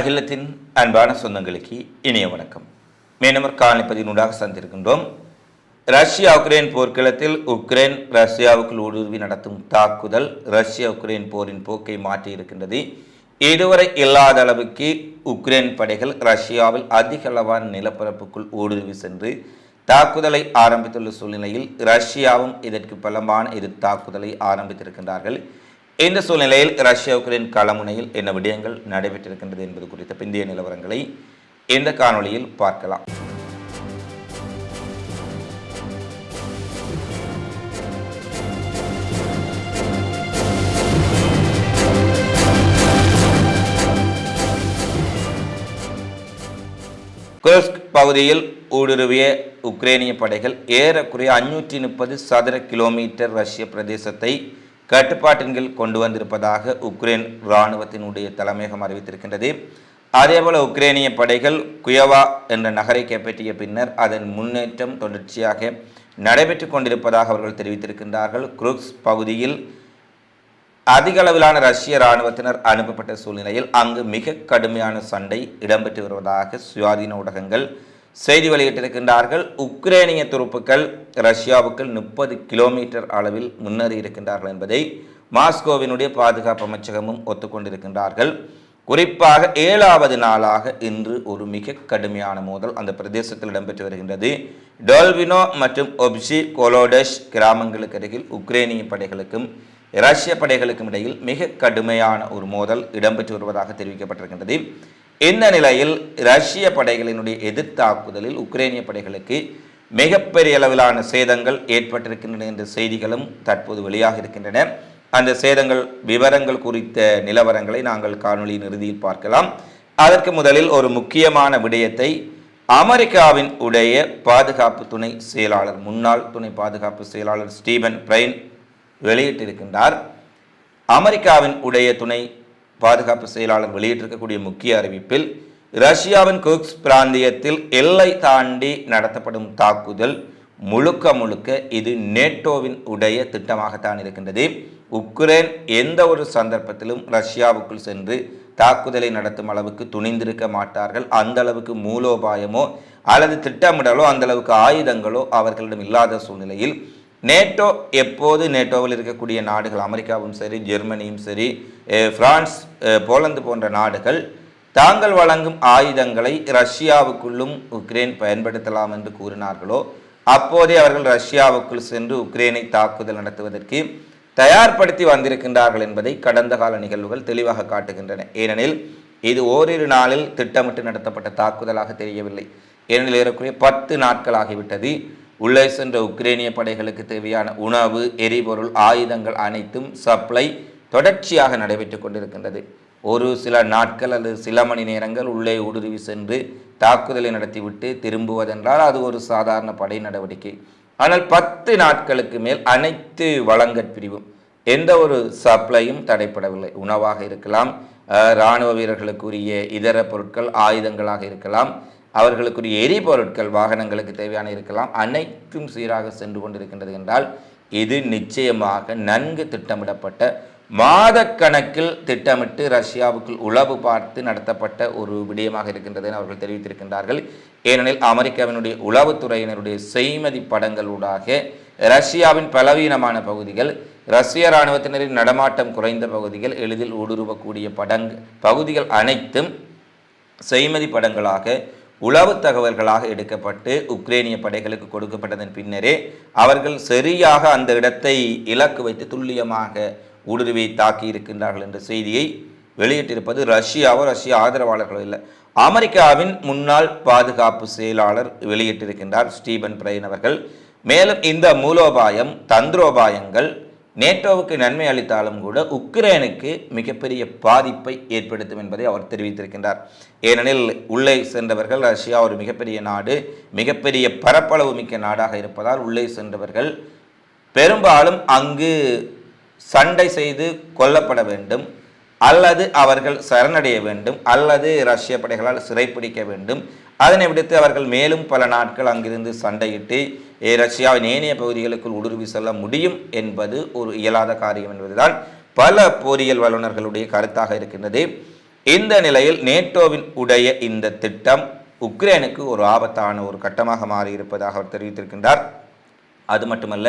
அகிலத்தின் அன்பான சொந்தங்களுக்கு இனிய வணக்கம். மேனமர் காலனிப்பதினூடாக சந்திருக்கின்றோம். ரஷ்யா உக்ரைன் போர்க்களத்தில் உக்ரைன் ரஷ்யாவுக்குள் ஊடுருவி நடத்தும் தாக்குதல் ரஷ்யா உக்ரைன் போரின் போக்கை மாற்றி இருக்கின்றது இதுவரை இல்லாத அளவுக்கு உக்ரைன் படைகள் ரஷ்யாவில் அதிக அளவான நிலப்பரப்புக்குள் ஊடுருவி சென்று தாக்குதலை ஆரம்பித்துள்ள சூழ்நிலையில் ரஷ்யாவும் இதற்கு பலமான இரு தாக்குதலை ஆரம்பித்திருக்கின்றார்கள். இந்த சூழ்நிலையில் ரஷ்யா உக்ரைன் களமுனையில் என்ன விடயங்கள் நடைபெற்றிருக்கின்றது என்பது குறித்த பிந்தைய நிலவரங்களை இந்த காணொளியில் பார்க்கலாம். குர்ஸ்க் பகுதியில் ஊடுருவிய உக்ரைனிய படைகள் ஏறக்குறைய அஞ்சூற்றி முப்பது சதுர கிலோமீட்டர் ரஷ்ய பிரதேசத்தை கட்டுப்பாட்டின் கீழ் கொண்டு வந்திருப்பதாக உக்ரைன் இராணுவத்தினுடைய தலைமையகம் அறிவித்திருக்கின்றது. அதேபோல உக்ரைனிய படைகள் குயவா என்ற நகரை கைப்பற்றிய பின்னர் அதன் முன்னேற்றம் தொடர்ச்சியாக நடைபெற்று கொண்டிருப்பதாக அவர்கள் தெரிவித்திருக்கின்றார்கள். குருக்ஸ் பகுதியில் அதிக அளவிலான ரஷ்ய இராணுவத்தினர் அனுப்பப்பட்ட சூழ்நிலையில் அங்கு மிக கடுமையான சண்டை இடம்பெற்று வருவதாக சுயாதீன ஊடகங்கள் செய்தி வெளியிட்டிருக்கின்றார்கள். உக்ரைனிய துருப்புக்கள் ரஷ்யாவுக்குள் முப்பது கிலோமீட்டர் அளவில் முன்னேறி இருக்கின்றார்கள் என்பதை மாஸ்கோவினுடைய பாதுகாப்பு அமைச்சகமும் ஒத்துக்கொண்டிருக்கின்றார்கள். குறிப்பாக ஏழாவது நாளாக இன்று ஒரு மிக கடுமையான மோதல் அந்த பிரதேசத்தில் இடம்பெற்று வருகின்றது. டோல்வினோ மற்றும் ஒப்ஷி கொலோடஷ் கிராமங்களுக்கு அருகில் உக்ரைனிய படைகளுக்கும் ரஷ்ய படைகளுக்கும் இடையில் மிக கடுமையான ஒரு மோதல் இடம்பெற்று வருவதாக தெரிவிக்கப்பட்டிருக்கின்றது. இந்த நிலையில் ரஷ்ய படைகளினுடைய எதிர்த்தாக்குதலில் உக்ரைனிய படைகளுக்கு மிகப்பெரிய அளவிலான சேதங்கள் ஏற்பட்டிருக்கின்றன என்ற செய்திகளும் தற்போது வெளியாக இருக்கின்றன. அந்த சேதங்கள் விவரங்கள் குறித்த நிலவரங்களை நாங்கள் காணொலியின் இறுதியில் பார்க்கலாம். அதற்கு முதலில் ஒரு முக்கியமான விடயத்தை அமெரிக்காவின் உடைய பாதுகாப்பு துணை செயலாளர் முன்னாள் துணை பாதுகாப்பு செயலாளர் ஸ்டீபன் பிரைன் வெளியிட்டிருக்கின்றார். அமெரிக்காவின் உடைய துணை பாதுகாப்பு செயலாளர் வெளியிட்டிருக்கக்கூடிய முக்கிய அறிவிப்பில் ரஷ்யாவின் குக்ஸ் பிராந்தியத்தில் எல்லை தாண்டி நடத்தப்படும் தாக்குதல் முழுக்க முழுக்க இது நேட்டோவின் உடைய திட்டமாகத்தான் இருக்கின்றது. உக்ரைன் எந்த ஒரு சந்தர்ப்பத்திலும் ரஷ்யாவுக்குள் சென்று தாக்குதலை நடத்தும் அளவுக்கு துணிந்திருக்க மாட்டார்கள். அந்த அளவுக்கு மூலோபாயமோ அல்லது திட்டமிடலோ அந்த அளவுக்கு ஆயுதங்களோ அவர்களிடம் இல்லாத சூழ்நிலையில் நேட்டோ எப்போது நேட்டோவில் இருக்கக்கூடிய நாடுகள் அமெரிக்காவும் சரி ஜெர்மனியும் சரி பிரான்ஸ் போலந்து போன்ற நாடுகள் தாங்கள் வழங்கும் ஆயுதங்களை ரஷ்யாவுக்குள்ளும் உக்ரைன் பயன்படுத்தலாம் என்று கூறினார்களோ அப்போதே அவர்கள் ரஷ்யாவுக்குள் சென்று உக்ரைனை தாக்குதல் நடத்துவதற்கு தயார்படுத்தி வந்திருக்கின்றார்கள் என்பதை கடந்த கால நிகழ்வுகள் தெளிவாக காட்டுகின்றன. ஏனெனில் இது ஓரிரு நாளில் திட்டமிட்டு நடத்தப்பட்ட தாக்குதலாக தெரியவில்லை. ஏனெனில் ஏறக்குறைய பத்து நாட்கள் ஆகிவிட்டது. உள்ளே சென்ற உக்ரைனிய படைகளுக்கு தேவையான உணவு எரிபொருள் ஆயுதங்கள் அனைத்தும் சப்ளை தொடர்ச்சியாக நடைபெற்று கொண்டிருக்கின்றது. ஒரு சில நாட்கள் அல்லது சில மணி நேரங்கள் உள்ளே ஊடுருவி சென்று தாக்குதலை நடத்திவிட்டு திரும்புவதென்றால் அது ஒரு சாதாரண படை நடவடிக்கை. ஆனால் பத்து நாட்களுக்கு மேல் அனைத்து வளங்கள் பிரிவும் எந்த ஒரு சப்ளையும் தடைப்படவில்லை. உணவாக இருக்கலாம் இராணுவ வீரர்களுக்குரிய இதர பொருட்கள் ஆயுதங்களாக இருக்கலாம் அவர்களுக்குரிய எரிபொருட்கள் வாகனங்களுக்கு தேவையான இருக்கலாம் அனைத்தும் சீராக சென்று கொண்டிருக்கின்றது என்றால் இது நிச்சயமாக நன்கு திட்டமிடப்பட்ட மாதக்கணக்கில் திட்டமிட்டு ரஷ்யாவுக்குள் உளவு பார்த்து நடத்தப்பட்ட ஒரு விடயமாக இருக்கின்றது என அவர்கள் தெரிவித்திருக்கின்றார்கள். ஏனெனில் அமெரிக்காவினுடைய உளவுத்துறையினருடைய செய்மதி படங்களூடாக ரஷ்யாவின் பலவீனமான பகுதிகள் ரஷ்ய இராணுவத்தினரின் நடமாட்டம் குறைந்த பகுதிகள் எளிதில் ஊடுருவக்கூடிய படங் பகுதிகள் அனைத்தும் செய்மதி படங்களாக உளவு தகவல்களாக எடுக்கப்பட்டு உக்ரைனிய படைகளுக்கு கொடுக்கப்பட்டதன் பின்னரே அவர்கள் சரியாக அந்த இடத்தை இலக்கு வைத்து துல்லியமாக ஊடுருவி தாக்கி இருக்கின்றார்கள் என்ற செய்தியை வெளியிட்டிருப்பது ரஷ்யாவோ ரஷ்ய ஆதரவாளர்களோ இல்லை. அமெரிக்காவின் முன்னாள் பாதுகாப்பு செயலாளர் வெளியிட்டிருக்கின்றார் ஸ்டீபன் பிரைன் அவர்கள். மேலும் இந்த மூலோபாயம் தந்திரோபாயங்கள் நேட்டோவுக்கு நன்மை அளித்தாலும் கூட உக்ரைனுக்கு மிகப்பெரிய பாதிப்பை ஏற்படுத்தும் என்பதை அவர் தெரிவித்திருக்கின்றார். ஏனெனில் உள்ளே சென்றவர்கள் ரஷ்யா ஒரு மிகப்பெரிய நாடு மிகப்பெரிய பரப்பளவு மிக்க நாடாக இருப்பதால் உள்ளே சென்றவர்கள் பெரும்பாலும் அங்கு சண்டை செய்து கொல்லப்பட வேண்டும் அல்லது அவர்கள் சரணடைய வேண்டும் அல்லது ரஷ்ய படைகளால் சிறைப்பிடிக்க வேண்டும். அதனை விடுத்து அவர்கள் மேலும் பல நாட்கள் அங்கிருந்து சண்டையிட்டு ரஷ்யாவின் ஏனைய பகுதிகளுக்குள் ஊடுருவி செல்ல முடியும் என்பது ஒரு இயலாத காரியம் என்பதுதான் பல போரியல் வல்லுநர்களுடைய கருத்தாக இருக்கின்றது. இந்த நிலையில் நேட்டோவின் உடைய இந்த திட்டம் உக்ரைனுக்கு ஒரு ஆபத்தான ஒரு கட்டமாக மாறியிருப்பதாக அவர் தெரிவித்திருக்கின்றார். அது மட்டுமல்ல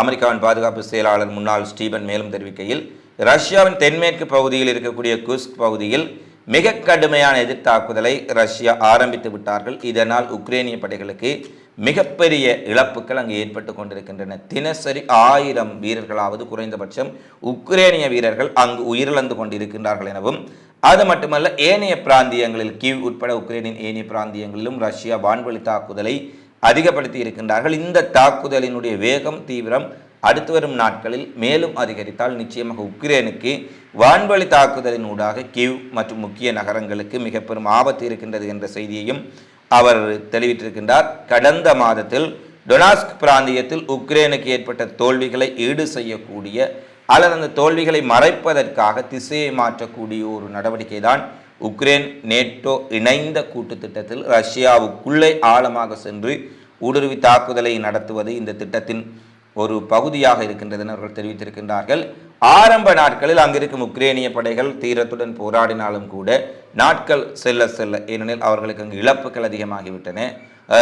அமெரிக்காவின் பாதுகாப்பு செயலாளர் முன்னாள் ஸ்டீபன் மேலும் தெரிவிக்கையில் ரஷ்யாவின் தென்மேற்கு பகுதியில் இருக்கக்கூடிய குஸ்க் பகுதியில் மிக கடுமையான எதிர்த்தாக்குதலை ரஷ்யா ஆரம்பித்து விட்டார்கள். இதனால் உக்ரைனிய படைகளுக்கு மிகப்பெரிய இழப்புகள் அங்கு ஏற்பட்டு கொண்டிருக்கின்றன. தினசரி ஆயிரம் வீரர்களாவது குறைந்தபட்சம் உக்ரேனிய வீரர்கள் அங்கு உயிரிழந்து கொண்டிருக்கின்றார்கள் எனவும் அது மட்டுமல்ல ஏனைய பிராந்தியங்களில் கீவ் உட்பட உக்ரைனின் ஏனைய பிராந்தியங்களிலும் ரஷ்யா வான்வழி தாக்குதலை அதிகப்படுத்தி இருக்கின்றார்கள். இந்த தாக்குதலினுடைய வேகம் தீவிரம் அடுத்து வரும் நாட்களில் மேலும் அதிகரித்தால் நிச்சயமாக உக்ரைனுக்கு வான்வழி தாக்குதலின் ஊடாக கிவ் மற்றும் முக்கிய நகரங்களுக்கு மிக பெரும் ஆபத்து இருக்கின்றது என்ற செய்தியையும் அவர் தெரிவித்திருக்கின்றார் கடந்த மாதத்தில் டொனாஸ்க் பிராந்தியத்தில் உக்ரைனுக்கு ஏற்பட்ட தோல்விகளை ஈடு செய்யக்கூடிய அல்லது அந்த தோல்விகளை மறைப்பதற்காக திசையை மாற்றக்கூடிய ஒரு நடவடிக்கை தான் உக்ரைன் நேட்டோ இணைந்த கூட்டு திட்டத்தில் ரஷ்யாவுக்குள்ளே ஆழமாக சென்று ஊடுருவி தாக்குதலை நடத்துவது இந்த திட்டத்தின் ஒரு பகுதியாக இருக்கின்றது என அவர்கள் தெரிவித்திருக்கின்றார்கள். ஆரம்ப நாட்களில் அங்கிருக்கும் உக்ரேனிய படைகள் தீரத்துடன் போராடினாலும் கூட நாட்கள் செல்ல செல்ல ஏனெனில் அவர்களுக்கு அங்கு இழப்புகள் அதிகமாகிவிட்டன.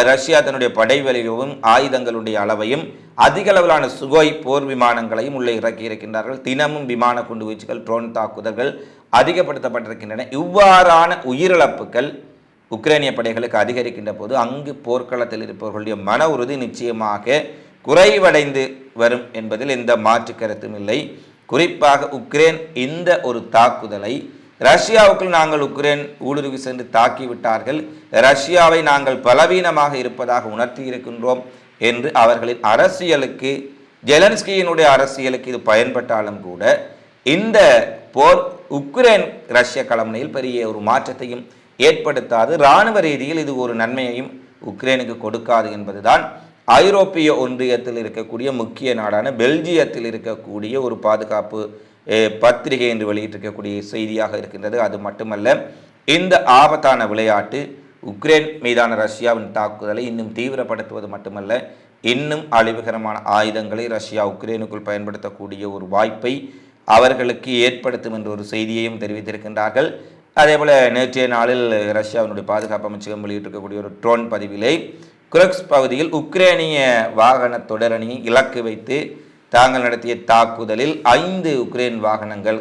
ரஷ்யா தன்னுடைய படை வலிமையும் ஆயுதங்களுடைய அளவையும் அதிக அளவிலான சுகோய் போர் விமானங்களையும் உள்ளே இறக்கி இருக்கின்றார்கள். தினமும் விமான குண்டுவீச்சுகள் ட்ரோன் தாக்குதல்கள் அதிகப்படுத்தப்பட்டிருக்கின்றன. இவ்வாறான உயிரிழப்புகள் உக்ரைனிய படைகளுக்கு அதிகரிக்கின்ற போது அங்கு போர்க்களத்தில் இருப்பவர்களுடைய மன உறுதி நிச்சயமாக குறைவடைந்து வரும் என்பதில் எந்த மாற்று கருத்தும் இல்லை. குறிப்பாக உக்ரைன் இந்த ஒரு தாக்குதலை ரஷ்யாவுக்குள் நாங்கள் உக்ரைன் ஊடுருவி சென்று தாக்கிவிட்டார்கள். ரஷ்யாவை நாங்கள் பலவீனமாக இருப்பதாக உணர்த்தி இருக்கின்றோம் என்று அவர்களின் அரசியலுக்கு ஜெலன்ஸ்கியினுடைய அரசியலுக்கு இது பயன்பட்டாலும் கூட இந்த போர் உக்ரைன் ரஷ்ய கலமனையில் பெரிய ஒரு மாற்றத்தையும் ஏற்படுத்தாது. இராணுவ ரீதியில் இது ஒரு நன்மையையும் உக்ரைனுக்கு கொடுக்காது என்பதுதான் ஐரோப்பிய ஒன்றியத்தில் இருக்கக்கூடிய முக்கிய நாடான பெல்ஜியத்தில் இருக்கக்கூடிய ஒரு பாதுகாப்பு பத்திரிகை என்று வெளியிட்டிருக்கக்கூடிய செய்தியாக இருக்கின்றது. அது மட்டுமல்ல இந்த ஆபத்தான விளையாட்டு உக்ரைன் மீதான ரஷ்யாவின் தாக்குதலை இன்னும் தீவிரப்படுத்துவது மட்டுமல்ல இன்னும் அழிவுகரமான ஆயுதங்களை ரஷ்யா உக்ரைனுக்குள் பயன்படுத்தக்கூடிய ஒரு வாய்ப்பை அவர்களுக்கு ஏற்படுத்தும் என்ற ஒரு செய்தியையும் தெரிவித்திருக்கின்றார்கள். அதேபோல நேற்றைய நாளில் ரஷ்யாவினுடைய பாதுகாப்பு அமைச்சகம் வெளியிட்டிருக்கக்கூடிய ஒரு ட்ரோன் பதிவிலே குரக்ஸ் பகுதியில் உக்ரைனிய வாகன தொடரணி இலக்கு வைத்து தாங்கள் நடத்திய தாக்குதலில் ஐந்து உக்ரைன் வாகனங்கள்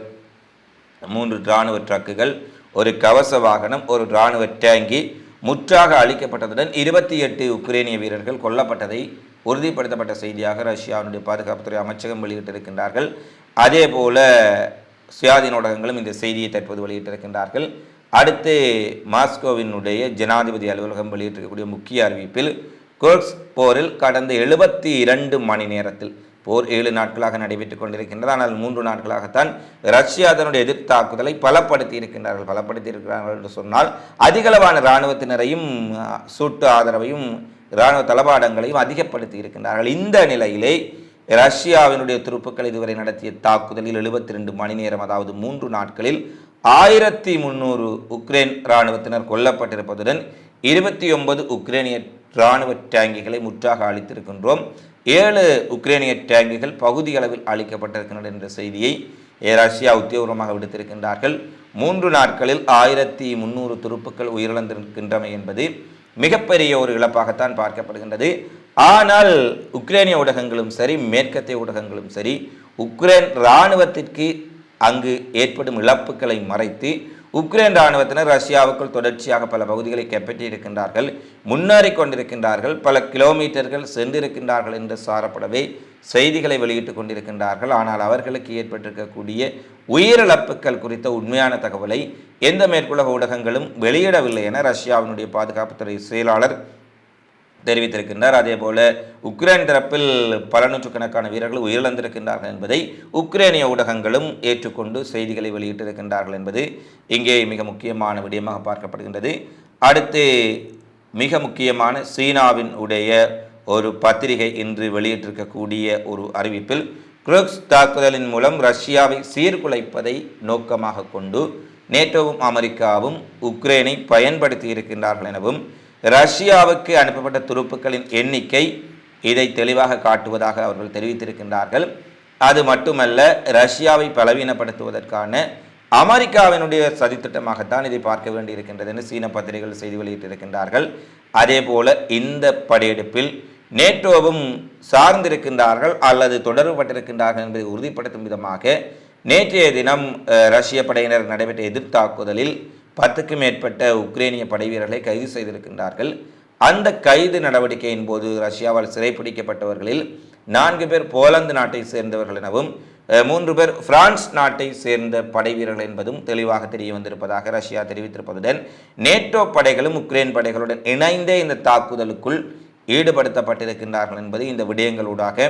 மூன்று இராணுவ ட்ரக்குகள் ஒரு கவச வாகனம் ஒரு இராணுவ டேங்கி முற்றாக அழிக்கப்பட்டதுடன் இருபத்தி எட்டு உக்ரைனிய வீரர்கள் கொல்லப்பட்டதை உறுதிப்படுத்தப்பட்ட செய்தியாக ரஷ்யாவினுடைய பாதுகாப்புத்துறை அமைச்சகம் வெளியிட்டிருக்கின்றார்கள். அதே போல சுயாதீன ஊடகங்களும் இந்த செய்தியை தற்போது வெளியிட்டிருக்கின்றார்கள். அடுத்து மாஸ்கோவினுடைய ஜனாதிபதி அலுவலகம் வெளியிட்டிருக்கக்கூடிய முக்கிய அறிவிப்பில் கோர்க்ஸ் போரில் கடந்த எழுபத்தி இரண்டு மணி நேரத்தில் போர் ஏழு நாட்களாக நடைபெற்றுக் கொண்டிருக்கின்றது. ஆனால் மூன்று நாட்களாகத்தான் ரஷ்யா அதனுடைய எதிர் தாக்குதலை பலப்படுத்தி இருக்கின்றார்கள். பலப்படுத்தி இருக்கிறார்கள் என்று சொன்னால் அதிகளவான இராணுவத்தினரையும் சூட்டு ஆதரவையும் இராணுவ தளபாடங்களையும் அதிகப்படுத்தி இருக்கின்றார்கள். இந்த நிலையிலே ரஷ்யாவினுடைய துருப்புக்கள் இதுவரை நடத்திய தாக்குதலில் எழுபத்தி ரெண்டு மணி நேரம் அதாவது மூன்று நாட்களில் ஆயிரத்தி முந்நூறு உக்ரைன் இராணுவத்தினர் கொல்லப்பட்டிருப்பதுடன் இருபத்தி ஒன்பது உக்ரைனிய இராணுவ டேங்கிகளை முற்றாக அளித்திருக்கின்றோம் ஏழு உக்ரைனிய டேங்குகள் பகுதி அளவில் அளிக்கப்பட்டிருக்கின்றன என்ற செய்தியை ரஷ்யா உத்தியோகமாக விடுத்திருக்கின்றார்கள். மூன்று நாட்களில் ஆயிரத்தி முந்நூறு துருப்புக்கள் உயிரிழந்திருக்கின்றமை என்பது மிகப்பெரிய ஒரு இழப்பாகத்தான் பார்க்கப்படுகின்றது. ஆனால் உக்ரைனிய ஊடகங்களும் சரி மேற்கத்திய ஊடகங்களும் சரி உக்ரைன் இராணுவத்திற்கு அங்கு ஏற்படும் இழப்புகளை மறைத்து உக்ரைன் இராணுவத்தினர் ரஷ்யாவுக்குள் தொடர்ச்சியாக பல பகுதிகளை கைப்பற்றி இருக்கின்றார்கள் முன்னேறி கொண்டிருக்கின்றார்கள் பல கிலோமீட்டர்கள் சென்றிருக்கின்றார்கள் என்று சாரப்படவே செய்திகளை வெளியிட்டுக் கொண்டிருக்கின்றார்கள். ஆனால் அவர்களுக்கு ஏற்பட்டிருக்கக்கூடிய உயிரிழப்புகள் குறித்த உண்மையான தகவலை எந்த மேற்குலக ஊடகங்களும் வெளியிடவில்லை என ரஷ்யாவினுடைய பாதுகாப்புத்துறை செயலாளர் தெரிவித்திருக்கின்றார். அதேபோல உக்ரைன் தரப்பில் பல நூற்றுக்கணக்கான வீரர்கள் உயிரிழந்திருக்கின்றார்கள் என்பதை உக்ரைனிய ஊடகங்களும் ஏற்றுக்கொண்டு செய்திகளை வெளியிட்டிருக்கின்றார்கள் என்பது இங்கே மிக முக்கியமான விடயமாக பார்க்கப்படுகின்றது. அடுத்து மிக முக்கியமான சீனாவின் உடைய ஒரு பத்திரிகை இன்று வெளியிட்டிருக்கக்கூடிய ஒரு அறிவிப்பில் குரோக்ஸ் தாக்குதலின் மூலம் ரஷ்யாவை சீர்குலைப்பதை நோக்கமாக கொண்டு நேட்டோவும் அமெரிக்காவும் உக்ரைனை பயன்படுத்தி இருக்கின்றார்கள் எனவும் ரஷ்யாவுக்கு அனுப்பப்பட்ட துருப்புக்களின் எண்ணிக்கை இதை தெளிவாக காட்டுவதாக அவர்கள் தெரிவித்திருக்கின்றார்கள். அது மட்டுமல்ல ரஷ்யாவை பலவீனப்படுத்துவதற்கான அமெரிக்காவினுடைய சதித்திட்டமாகத்தான் இதை பார்க்க வேண்டியிருக்கின்றது என்று சீன பத்திரிகைகள் செய்தி வெளியிட்டிருக்கின்றார்கள். அதே போல இந்த படையெடுப்பில் நேட்டோவும் சார்ந்திருக்கின்றார்கள் அல்லது தொடர்புபட்டிருக்கின்றார்கள் என்பதை உறுதிப்படுத்தும் விதமாக நேற்றைய தினம் ரஷ்ய படையினர் நடைபெற்ற எதிர்த்தாக்குதலில் பத்துக்கும் மேற்பட்ட உக்ரைனிய படை வீரர்களை கைது செய்திருக்கின்றார்கள். அந்த கைது நடவடிக்கையின் போது ரஷ்யாவால் சிறைப்பிடிக்கப்பட்டவர்களில் நான்கு பேர் போலந்து நாட்டை சேர்ந்தவர்கள் எனவும் மூன்று பேர் பிரான்ஸ் நாட்டை சேர்ந்த படை வீரர்கள் என்பதும் தெளிவாக தெரிய வந்திருப்பதாக ரஷ்யா தெரிவித்திருப்பதுடன் நேட்டோ படைகளும் உக்ரைன் படைகளுடன் இணைந்தே இந்த தாக்குதலுக்குள் ஈடுபடுத்தப்பட்டிருக்கின்றார்கள் என்பது இந்த விடயங்களூடாக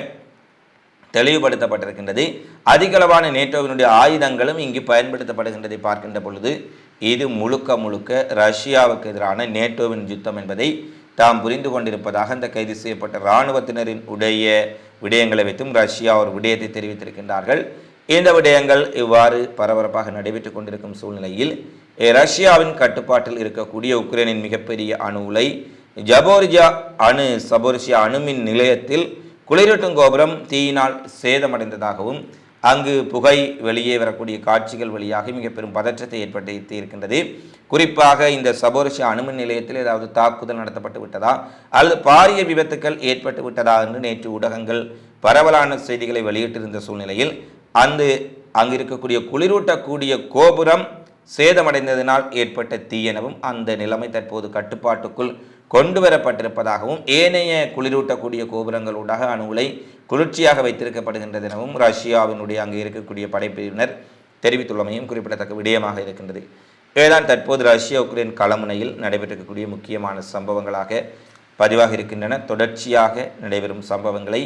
தெளிவுபடுத்தப்பட்டிருக்கின்றது. அதிகளவான நேட்டோவினுடைய ஆயுதங்களும் இங்கு பயன்படுத்தப்படுகின்றதை பார்க்கின்ற பொழுது இது முழுக்க முழுக்க ரஷ்யாவுக்கு எதிரான நேட்டோவின் யுத்தம் என்பதை தாம் புரிந்து கொண்டிருப்பதாக அந்த கைது செய்யப்பட்ட இராணுவத்தினரின் உடைய விடயங்களை வைத்தும் ரஷ்யா ஒரு விடயத்தை தெரிவித்திருக்கின்றார்கள். இந்த விடயங்கள் இவ்வாறு பரபரப்பாக நடைபெற்றுக் கொண்டிருக்கும் சூழ்நிலையில் ரஷ்யாவின் கட்டுப்பாட்டில் இருக்கக்கூடிய உக்ரைனின் மிகப்பெரிய அணு உலை ஜபோர்ஜியா அணு சபோர்ஜியா அணுமின் நிலையத்தில் குளிரூட்டும் கோபுரம் தீயினால் சேதமடைந்ததாகவும் அங்கு புகை வெளியே வரக்கூடிய காட்சிகள் வழியாக மிக பெரும் பதற்றத்தை ஏற்படுத்தி இருக்கின்றது. குறிப்பாக இந்த சபோரிஷியா அணுமின் நிலையத்தில் ஏதாவது தாக்குதல் நடத்தப்பட்டு விட்டதா? அல்லது பாரிய விபத்துக்கள் ஏற்பட்டு விட்டதா என்று நேற்று ஊடகங்கள் பரவலான செய்திகளை வெளியிட்டிருந்த சூழ்நிலையில் அந்த அங்கு இருக்கக்கூடிய குளிரூட்டக்கூடிய கோபுரம் சேதமடைந்ததினால் ஏற்பட்ட தீயெனவும் அந்த நிலைமை தற்போது கட்டுப்பாட்டுக்குள் கொண்டு வரப்பட்டிருப்பதாகவும் ஏனைய குளிரூட்டக்கூடிய கோபுரங்களூடாக அணுகுலை குளிர்ச்சியாக வைத்திருக்கப்படுகின்றது எனவும் ரஷ்யாவினுடைய அங்கே இருக்கக்கூடிய படைப்பிரிவினர் தெரிவித்துள்ளமையும் குறிப்பிடத்தக்க விடயமாக இருக்கின்றது. இவைதான் தற்போது ரஷ்யா உக்ரைன் களமுனையில் நடைபெற்றிருக்கக்கூடிய முக்கியமான சம்பவங்களாக பதிவாக இருக்கின்றன. தொடர்ச்சியாக நடைபெறும் சம்பவங்களை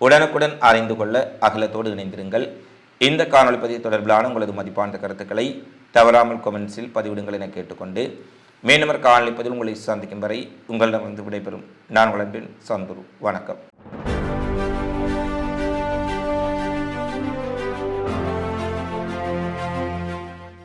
உடனுக்குடன் அறிந்து கொள்ள அகலத்தோடு இணைந்திருங்கள். இந்த காணொலி பதிவு தொடர்பிலான உங்களது மதிப்பான கருத்துக்களை தவறாமல் கொமெண்ட்ஸில் பதிவிடுங்கள் என கேட்டுக்கொண்டு மீண்டும் ஒரு உங்களை சந்திக்கும் வரை உங்களிடம் வந்து விடைபெறும். நான் உங்கள் சந்துரு. வணக்கம்.